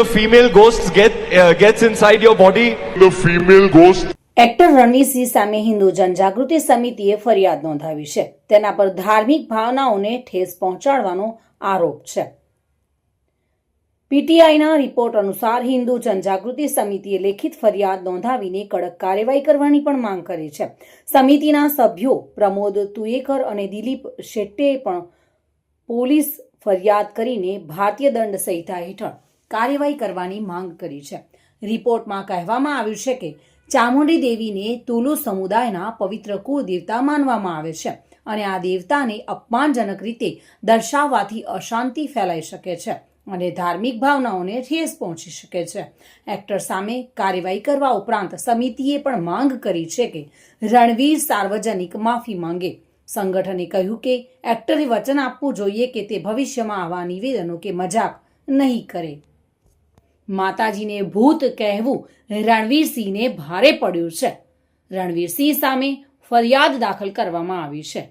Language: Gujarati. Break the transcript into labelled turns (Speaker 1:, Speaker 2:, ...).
Speaker 1: the female ghost get uh, gets inside your body.
Speaker 2: The female ghost
Speaker 3: actor Ranveer Singh સામે હિન્દુ જનજાગૃતિ સમિતિએ ફરિયાદ નોંધાવી છે. તેના પર ધાર્મિક ભાવનાઓને ઠેસ પહોંચાડવાનો આરોપ છે. પીટીઆઈના રિપોર્ટ અનુસાર હિન્દુ જનજાગૃતિ સમિતિએ લેખિત ફરિયાદ નોંધાવીને કડક કાર્યવાહી કરવાની પણ માંગ કરી છે. સમિતિના સભ્યો પ્રમોદ તુએકર અને દિલીપ શેટ્ટે પણ પોલીસ ફરિયાદ કરીને ભારતીય દંડ સંહિતા હેઠળ કાર્યવાહી કરવાની માંગ કરી છે. રિપોર્ટમાં કહેવામાં આવ્યું છે કે ચામુંડી દેવીને તુલુ સમુદાયના પવિત્ર દેવતા માનવામાં આવે છે અને આ દેવતાને અપમાનજનક રીતે દર્શાવવાથી અશાંતિ ફેલાઈ શકે છે અને ધાર્મિક ભાવનાઓને ઠેસ પહોંચી શકે છે. એક્ટર સામે કાર્યવાહી કરવા ઉપરાંત સમિતિએ પણ માંગ કરી છે કે રણવીર સાર્વજનિક માફી માંગે. સંગઠને કહ્યું કે એક્ટરે વચન આપવું જોઈએ કે તે ભવિષ્યમાં આવા નિવેદનો કે મજાક નહીં કરે. માતાજીને ભૂત કહેવું રણવીરસિંહને ભારે પડ્યું છે. રણવીરસિંહ સામે ફરિયાદ દાખલ કરવામાં આવી છે.